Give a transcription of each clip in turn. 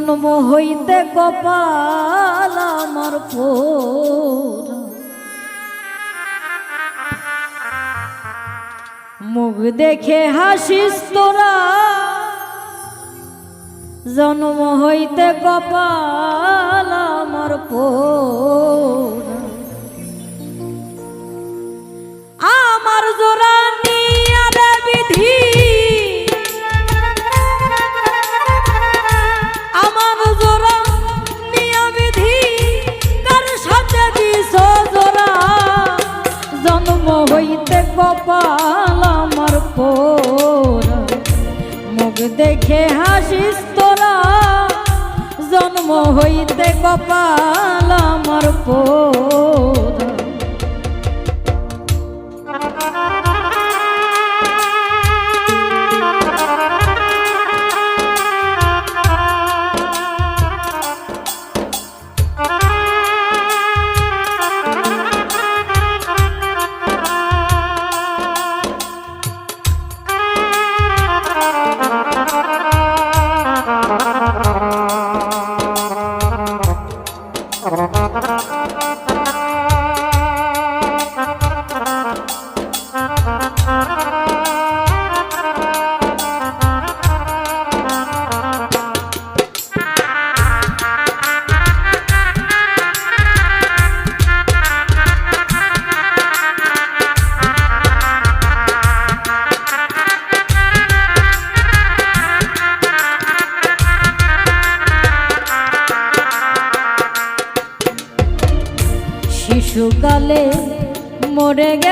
জন্ম হইতে কপাল আমার মুখ দেখে হাসিস তোরা। জন্ম হইতে কপাল আমার আমার জোড়া নিয়া বিধি হইতে কপাল আমার পোড়া Bye.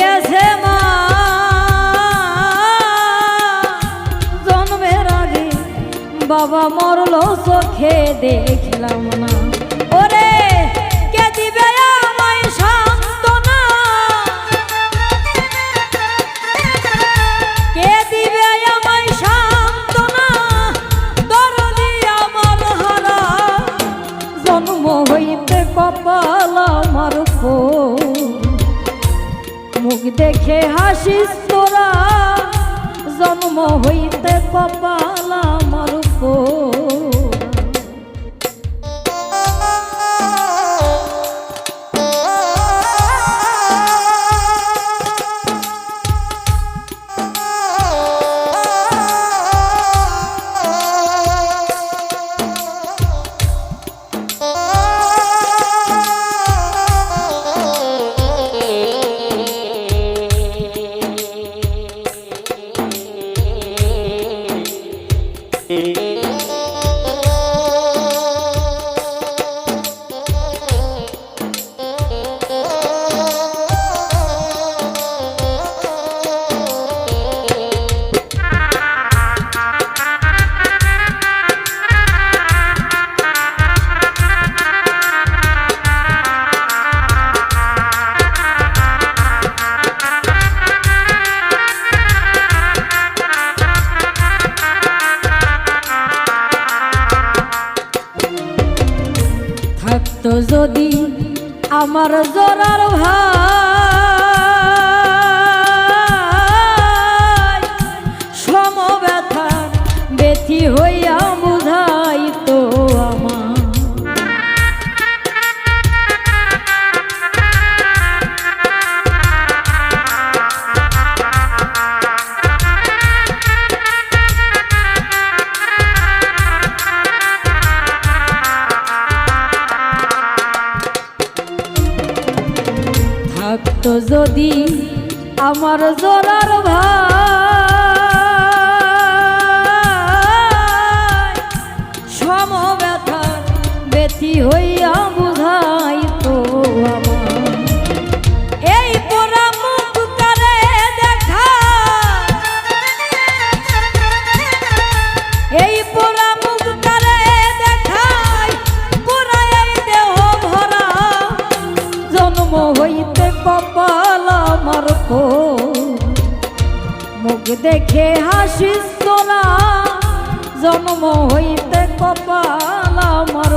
গেছে মা। জন্মের আগে বাবা মরল চোখে দেখলাম না। দেখে হাসিস তোরা জন্ম হইতে কপাল আমার ফোর। যদি আমার জোরার ভাই থাকতো যদি আমার জোরার ভাই সম ব্যথা বেথি হইয়া বুঝাই মুখ দেখে হাসিস তোরা। জন্ম হইতে কপাল আমার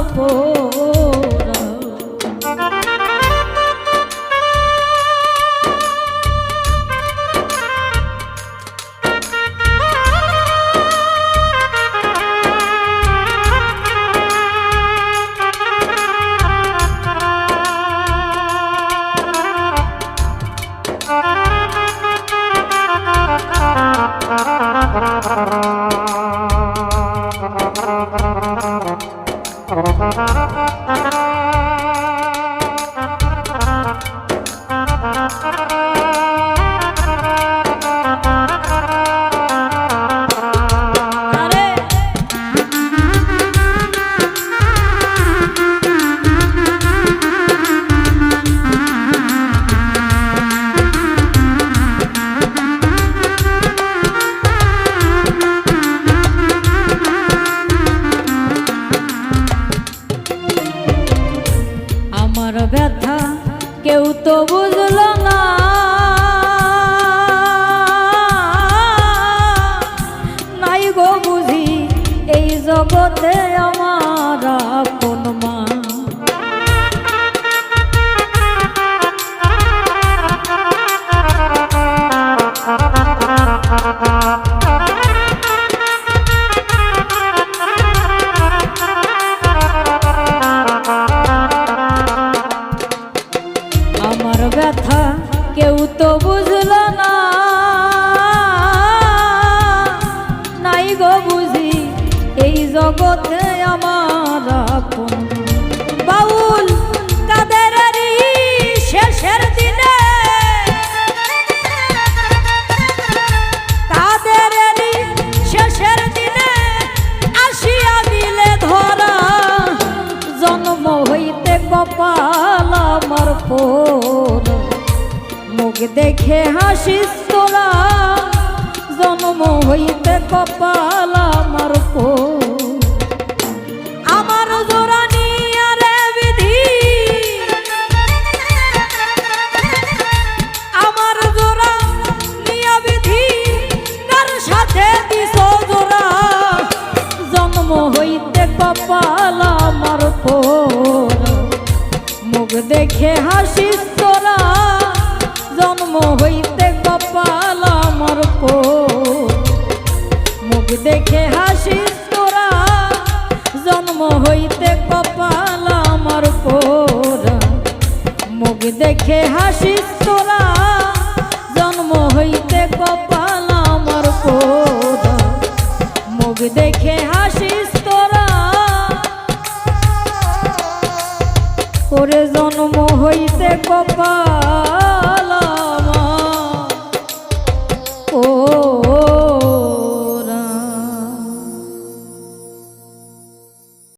পোড়া। আরে আমার ব্যথা কেউ তো বুঝল আমার ব্যথা কেউ তো বুঝল না। নাই গো বুঝি এই জগতে আমার আপন জন্ম হইতে কপাল আমার পোর আমার জোড়া নিয়া বিধি। আমার জোড়া নিয়া বিধি, কার সাথে দিস জোড়া? জন্ম হইতে কপাল আমার পোর মুখ দেখে হাসিস দেখে হাসিস তোরা, জন্ম হইতে কপাল আমার পোরা মুখ দেখে হাসিস তোরা, জন্ম হইতে কপাল আমার পোরা মুখ দেখে হাসিস